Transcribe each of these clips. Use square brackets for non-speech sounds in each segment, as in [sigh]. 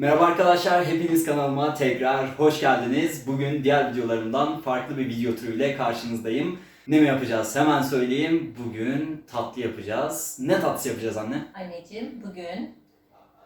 Merhaba arkadaşlar, hepiniz kanalıma tekrar hoş geldiniz. Bugün diğer videolarımdan farklı bir video türüyle karşınızdayım. Ne mi yapacağız? Hemen söyleyeyim. Bugün tatlı yapacağız. Ne tatlısı yapacağız anne? Anneciğim bugün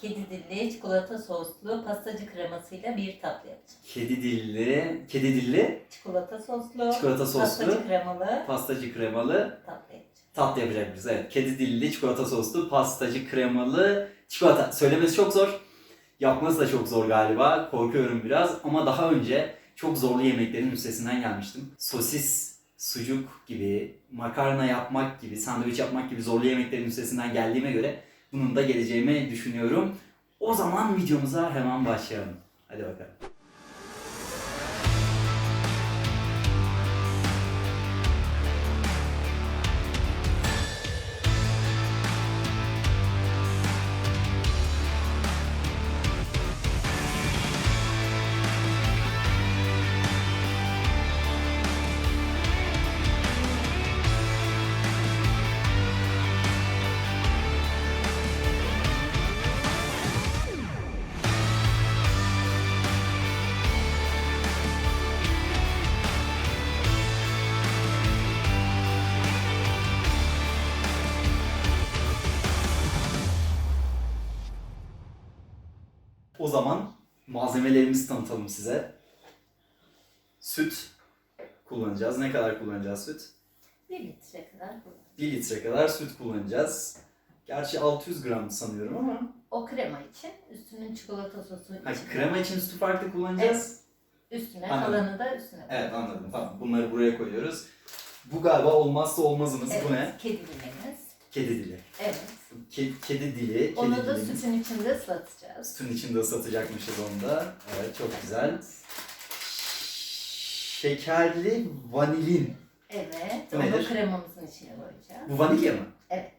kedi dilli çikolata soslu pastacı kremasıyla bir tatlı yapacağım. Kedi dilli, kedi dilli, Çikolata soslu, çikolata soslu, pastacı kremalı pastacı kremalı tatlı yapacağım. tatlı yapacakmışız. Evet, kedi dilli, çikolata soslu, pastacı kremalı çikolata. Söylemesi çok zor. Yapması da çok zor galiba. Korkuyorum biraz ama daha önce çok zorlu yemeklerin üstesinden gelmiştim. Sosis, sucuk gibi, makarna yapmak gibi, sandviç yapmak gibi zorlu yemeklerin üstesinden geldiğime göre bunun da geleceğimi düşünüyorum. O zaman videomuza hemen başlayalım. Hadi bakalım. O zaman malzemelerimizi tanıtalım size. Süt kullanacağız. Ne kadar kullanacağız süt? Bir litre kadar bu. 1 litre kadar süt kullanacağız. Gerçi 600 gram sanıyorum ama. O krema için üstünün çikolata sosu için. krema için sütü farklı kullanacağız. Üstüne Anladım. kalanı da üstüne Evet anladım. Tamam bunları buraya koyuyoruz. Bu galiba olmazsa olmazımız. Evet, Bu ne? kedi dilimiz. Kedi dili. Evet. Ke- kedi dili. Kedi Onu da dilimiz. sütün içinde ıslatacağız. Sütün içinde ıslatacakmışız onu da. Evet çok güzel. Şekerli vanilin. Evet. Bu Onu nedir? kremamızın içine koyacağız. Bu vanilya mı? Evet.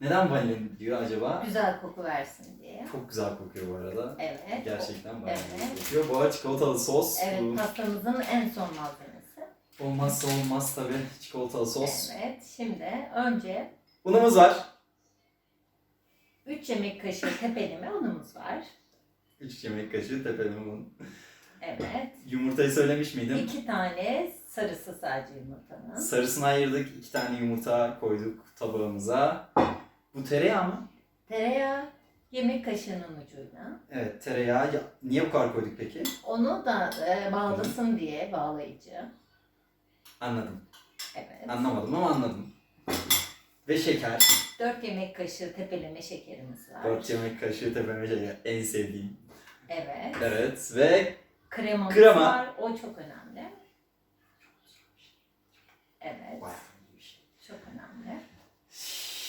Neden vanilin diyor acaba? Güzel koku versin diye. Çok güzel kokuyor bu arada. Evet. Gerçekten bayağı Evet. kokuyor. Bu arada çikolatalı sos. Evet, Bu pastamızın en son malzemesi. olmazsa olmaz tabii çikolatalı sos. Evet, şimdi önce Unumuz var. 3 yemek kaşığı tepeleme unumuz var. 3 yemek kaşığı tepeleme un. Evet. Yumurtayı söylemiş miydim? 2 tane sarısı sadece yumurtanın. Sarısını ayırdık. 2 tane yumurta koyduk tabağımıza. Bu tereyağı mı? Tereyağı yemek kaşığının ucuyla. Evet tereyağı. Ya- Niye bu kadar koyduk peki? Onu da e, bağlasın diye bağlayıcı. Anladım. Evet. Anlamadım ama anladım. Ve şeker. 4 yemek kaşığı tepeleme şekerimiz var. 4 yemek kaşığı tepeme şeker. En sevdiğim. Evet. Evet ve Kremamız Krema. var. O çok önemli. Evet. Çok önemli.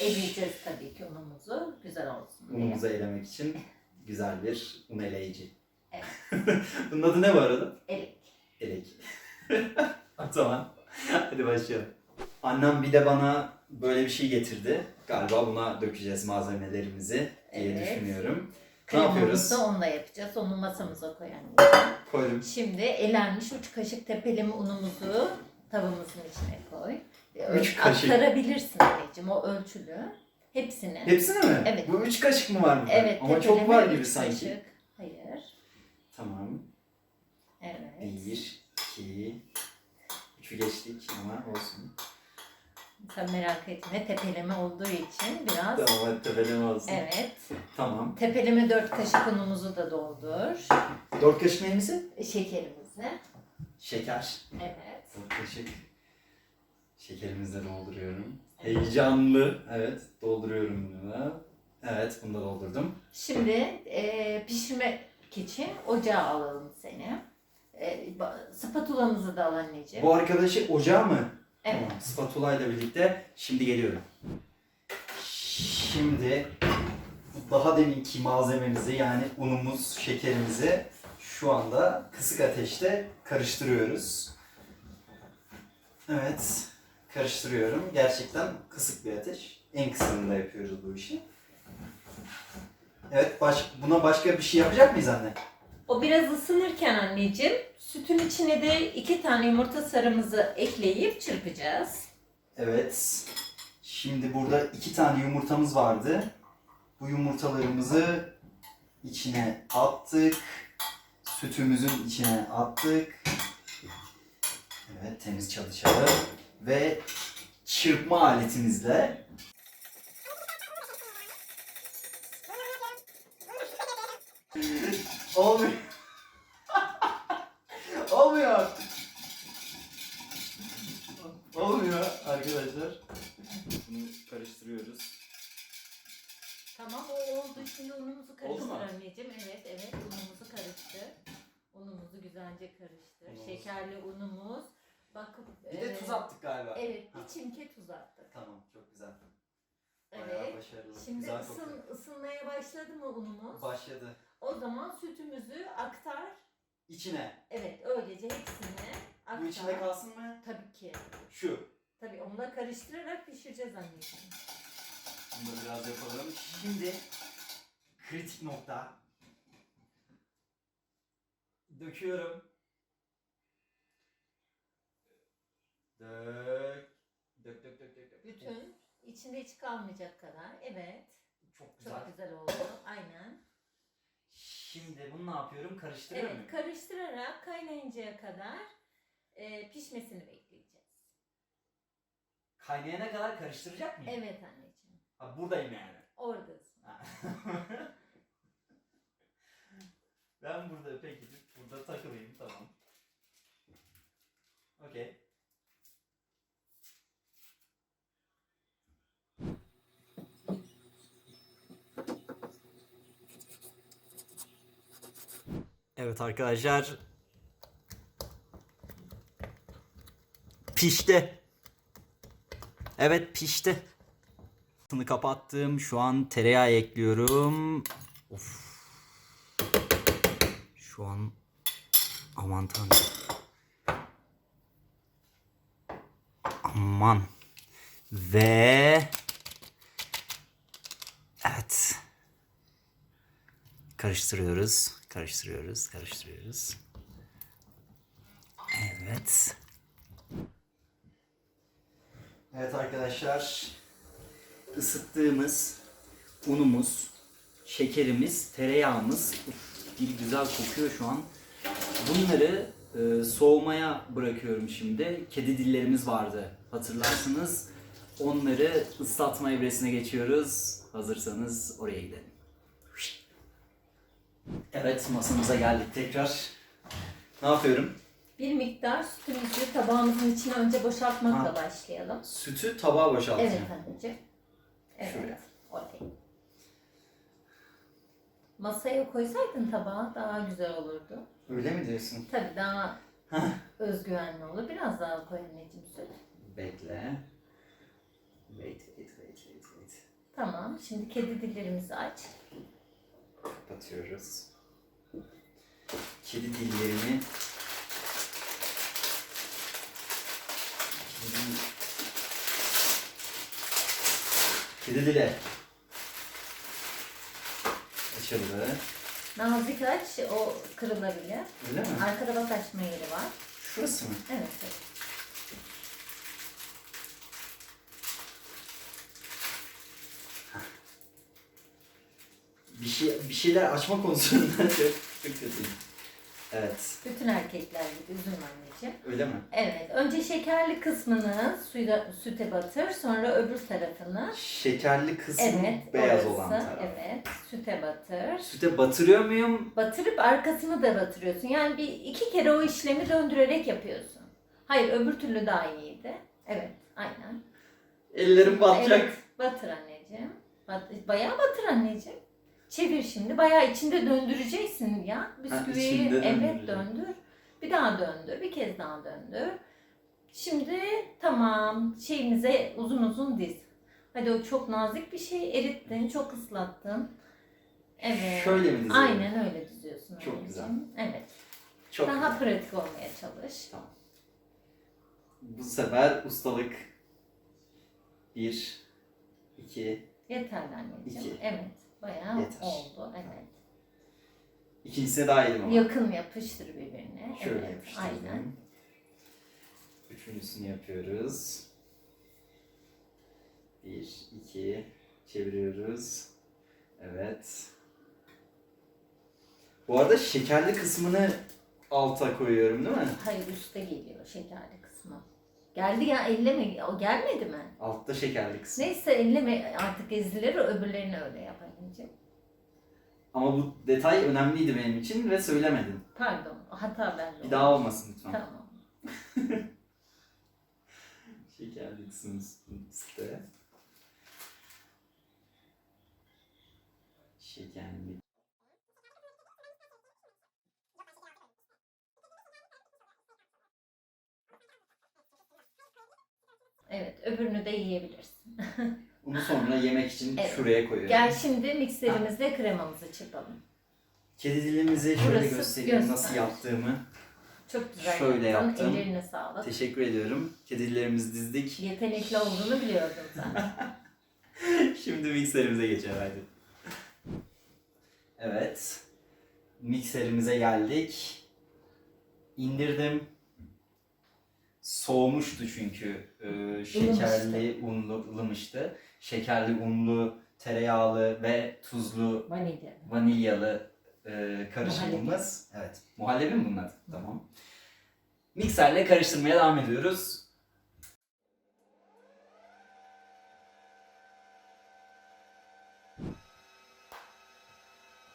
Eleyeceğiz tabii ki unumuzu güzel olsun diye. Unumuzu elemek için güzel bir un eleyici. Evet. [laughs] Bunun adı ne bu arada? Elek. Elek. [laughs] o zaman hadi başlayalım. Annem bir de bana böyle bir şey getirdi. Galiba buna dökeceğiz malzemelerimizi diye Evet. düşünüyorum. Ne yapıyoruz? Kremamızı da onunla yapacağız. Onu masamıza koyalım. Koydum. Şimdi elenmiş 3 kaşık tepeleme unumuzu tavamızın içine koy. Üç kaşık. Aktarabilirsin anneciğim o ölçülü. Hepsini. Hepsini mi? Evet. Bu üç kaşık mı var burada? Evet. Ama çok tepeleme var üç gibi sanki. kaşık. Hayır. Tamam. Evet. Bir, iki, üçü geçtik ama olsun. Sen merak etme tepeleme olduğu için biraz. Tamam hadi tepeleme olsun. Evet. Tamam. Tepeleme 4 kaşık unumuzu da doldur. Dört kaşık neyimizi? Şekerimizi. Şeker. Evet. Dört kaşık. Şekerimizi de dolduruyorum. Heyecanlı. Evet dolduruyorum bunu. Evet bunu da doldurdum. Şimdi e, pişirmek için ocağa alalım seni. E, spatulamızı da al anneciğim. Bu arkadaşı ocağı mı? Evet. Spatula ile birlikte şimdi geliyorum. Şimdi daha deminki malzememizi yani unumuz, şekerimizi şu anda kısık ateşte karıştırıyoruz. Evet, karıştırıyorum. Gerçekten kısık bir ateş. En kısığında yapıyoruz bu işi. Evet, baş, buna başka bir şey yapacak mıyız anne? O biraz ısınırken anneciğim sütün içine de iki tane yumurta sarımızı ekleyip çırpacağız. Evet. Şimdi burada iki tane yumurtamız vardı. Bu yumurtalarımızı içine attık. Sütümüzün içine attık. Evet temiz çalışalım. Ve çırpma aletimizle Olmuyor. Olmuyor. Olmuyor arkadaşlar. Bunu karıştırıyoruz. Tamam o oldu. Şimdi unumuzu karıştır mu? anneciğim. Evet evet unumuzu karıştır. Unumuzu güzelce karıştır. Unumuz. Şekerli unumuz. Bak Bir de tuz attık galiba. Evet Ha. bir çimke tuz attık. Tamam çok güzel. Bayağı Evet. başarılı. Şimdi güzel ısın, kokuyor. ısınmaya başladı mı unumuz? Başladı. O zaman sütümüzü aktar. İçine. Evet öylece hepsini aktar. Bu içinde kalsın mı? Tabii ki. Şu. Tabii onunla karıştırarak pişireceğiz anneciğim. Bunu da biraz yapalım. Şimdi kritik nokta. Döküyorum. Dök. Dök dök dök dök. dök. Bütün içinde hiç kalmayacak kadar. Evet. Çok güzel. Çok güzel oldu. Aynen. Şimdi bunu ne yapıyorum? Karıştırıyor Evet karıştırarak kaynayıncaya kadar e, pişmesini bekleyeceğiz. Kaynayana kadar karıştıracak mıyım? Evet anneciğim. Ha, buradayım yani. Oradasın. Ha. [laughs] ben burada peki burada takılayım tamam. Okey. Evet arkadaşlar. Pişti. Evet pişti. Altını kapattım. Şu an tereyağı ekliyorum. Of. Şu an aman tanrım. Aman. Ve evet. Karıştırıyoruz. Karıştırıyoruz. Karıştırıyoruz. Evet. Evet arkadaşlar ısıttığımız unumuz, şekerimiz, tereyağımız uf, bir güzel kokuyor şu an. Bunları e, soğumaya bırakıyorum şimdi. Kedi dillerimiz vardı hatırlarsınız. Onları ıslatma evresine geçiyoruz. Hazırsanız oraya gidelim. Evet masamıza geldik tekrar. Ne yapıyorum? Bir miktar sütümüzü tabağımızın içine önce boşaltmakla Ha. başlayalım. Sütü tabağa boşaltacağım. Evet anneciğim. Evet. Şöyle. Masaya koysaydın tabağı daha güzel olurdu. Öyle mi diyorsun? Tabii daha özgüvenli olur. Biraz daha koy anneciğim süt. Bekle. Wait, wait, wait, wait, wait. Tamam. Şimdi kedi dillerimizi aç. Kapatıyoruz. Kedi dillerini Kedi, Kedi dili. Açıldı. Nazik aç. O kırılabilir. Öyle mi? Arkada bak açma yeri var. Şurası mı? Evet. evet. Bir şey bir şeyler açma konusunda [laughs] çok, çok kötüyüm. Evet. Bütün erkekler gibi üzülme anneciğim. Öyle mi? Evet. Önce şekerli kısmını suya, süte batır. Sonra öbür tarafını. Şekerli kısmı Evet. beyaz orası. olan taraf. Evet. Süte batır. Süte batırıyor muyum? Batırıp arkasını da batırıyorsun. Yani bir iki kere o işlemi döndürerek yapıyorsun. Hayır öbür türlü daha iyiydi. Evet. Aynen. Ellerim batacak. Evet. Batır anneciğim. Bat, bayağı batır anneciğim. Çevir şimdi. Bayağı içinde döndüreceksin ya. Bisküviyi içinde evet döndüreceğim. döndür. Bir daha döndür. Bir kez daha döndür. Şimdi tamam şeyimize uzun uzun diz. Hadi o çok nazik bir şey erittin, çok ıslattın. Evet. Şöyle mi diziyorum? Aynen öyle diziyorsun. Çok anneciğim. güzel. Evet. Çok daha güzel. pratik olmaya çalış. Tamam. Bu sefer ustalık. Bir, iki, Yeterli anneciğim. İki. Evet. Bayağı Yeter. oldu. Evet. ikincisine daha iyiyim ama. Yakın yapıştır birbirine. Şöyle evet. yapıştırdım. Aynen. Üçüncüsünü yapıyoruz. Bir, iki, çeviriyoruz. Evet. Bu arada şekerli kısmını alta koyuyorum değil mi? Hayır üstte geliyor şekerli kısmı. Geldi ya elleme. O gelmedi mi? Altta şekerli kısmı. Neyse elleme artık ezilir öbürlerini öyle yap anneciğim. Ama bu detay önemliydi benim için ve söylemedin. Pardon hata bende Bir daha olmasın lütfen. Tamam. [laughs] Şekerli kısmı üstte. Şekerli. Evet öbürünü de yiyebilirsin. [laughs] Bunu sonra yemek için Evet. şuraya koyuyorum. Gel şimdi mikserimizde kremamızı çırpalım. Kedi dilimizi şöyle Burası göstereyim göster. nasıl yaptığımı. Çok güzel Şöyle yaptın. yaptım. Ellerine sağlık. Teşekkür ediyorum. Kedi dillerimizi dizdik. Yetenekli olduğunu biliyordum zaten. [laughs] Şimdi mikserimize geçelim hadi. Evet. Mikserimize geldik. İndirdim. Soğumuştu çünkü. Ee, şekerli, unlu, ılımıştı. Şekerli, unlu, tereyağlı ve tuzlu, Vanilya. vanilyalı e, karışımımız. Evet. Muhallebi mi bunun adı? Tamam. Mikserle karıştırmaya devam ediyoruz.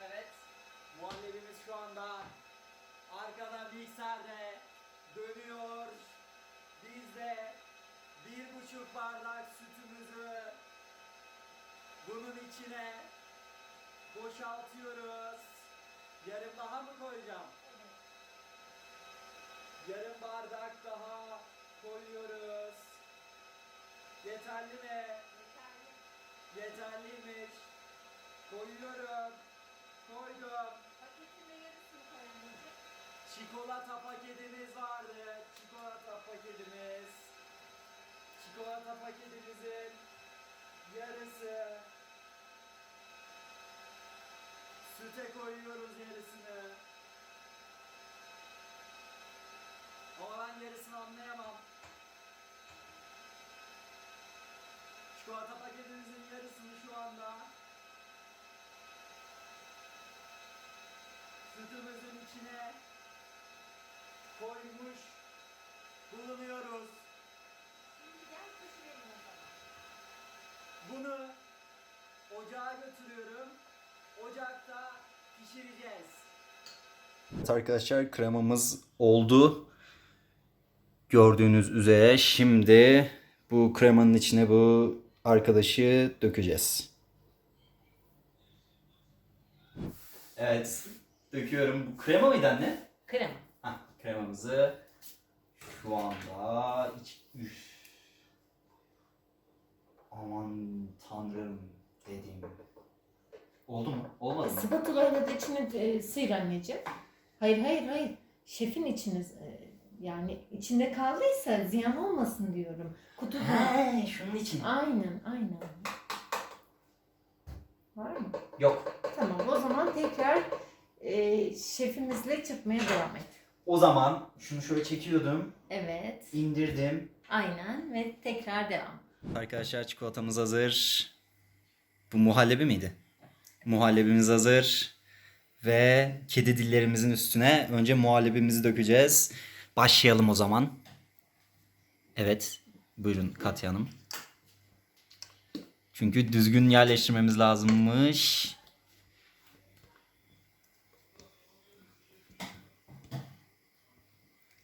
Evet, muhallebimiz şu anda arkada mikserde dönüyor. Biz de bir buçuk bardak bunun içine boşaltıyoruz. Yarım daha mı koyacağım? Yarım bardak daha koyuyoruz. Yeterli mi? Yeterliymiş. Koyuyorum. Koydum. Çikolata paketimiz vardı. Çikolata paketimiz. Çikolata paketimizin yarısı. Süte koyuyoruz yarısını. Ama ben yarısını anlayamam. Çikolata paketimizin yarısını şu anda sütümüzün içine koymuş bulunuyoruz. Bunu ocağa götürüyorum. Ocakta pişireceğiz. Evet arkadaşlar kremamız oldu. Gördüğünüz üzere şimdi bu kremanın içine bu arkadaşı dökeceğiz. Evet döküyorum. Bu krema mıydı anne? Krema. Hah, kremamızı şu anda iç... Üf. Aman tanrım dedim. Oldu mu? Olmadı mı? Spatulayla da içine e, sıyır anneciğim. Hayır hayır hayır. Şefin içiniz e, yani içinde kaldıysa ziyan olmasın diyorum. Kutuda. He, şunun için. Aynen aynen. Var mı? Yok. Tamam o zaman tekrar e, şefimizle çırpmaya devam et. O zaman şunu şöyle çekiyordum, Evet. indirdim. Aynen ve tekrar devam. Arkadaşlar çikolatamız hazır. Bu muhallebi miydi? Muhallebimiz hazır. Ve kedi dillerimizin üstüne önce muhallebimizi dökeceğiz. Başlayalım o zaman. Evet. Buyurun Katya Hanım. Çünkü düzgün yerleştirmemiz lazımmış.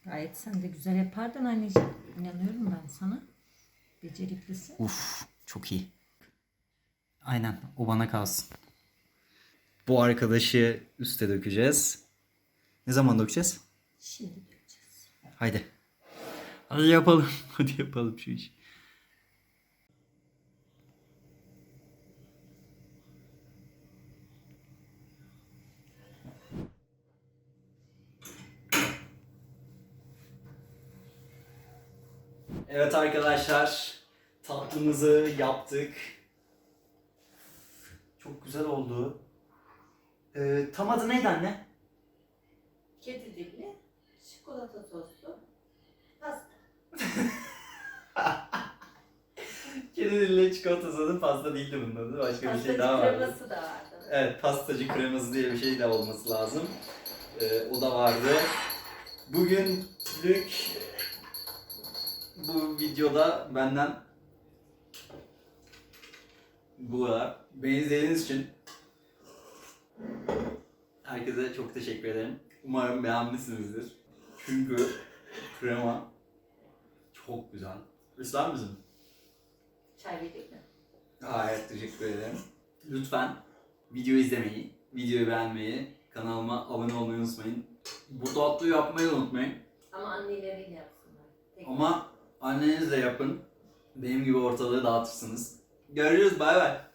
Gayet sen de güzel yapardın anneciğim. İnanıyorum ben sana. Beceriklisin. Uf, çok iyi. Aynen, o bana kalsın. Bu arkadaşı üste dökeceğiz. Ne zaman dökeceğiz? Şimdi göreceğiz. Haydi. Hadi yapalım. [laughs] Hadi yapalım şu işi. Evet arkadaşlar. Tatlımızı yaptık. Çok güzel oldu. Ee, tam adı neydi anne? Kedi dilli, çikolata soslu, pasta. [laughs] Kedi dilli çikolata sosu pasta değildi bunun adı. Başka bir Pastacı şey daha vardı. kreması da vardı. Evet, pastacı kreması diye bir şey de olması lazım. Ee, o da vardı. Bugünlük bu videoda benden bu kadar. Beni izlediğiniz için herkese çok teşekkür ederim. Umarım beğenmişsinizdir. Çünkü krema çok güzel. İster misin? Çay vereyim mi? Hayır, teşekkür ederim. Lütfen videoyu izlemeyi, videoyu beğenmeyi, kanalıma abone olmayı unutmayın. Bu tatlıyı yapmayı unutmayın. Ama anneleriyle yapsınlar. Tek- Ama annenizle yapın. Benim gibi ortalığı dağıtırsınız. Görüşürüz, bay bay.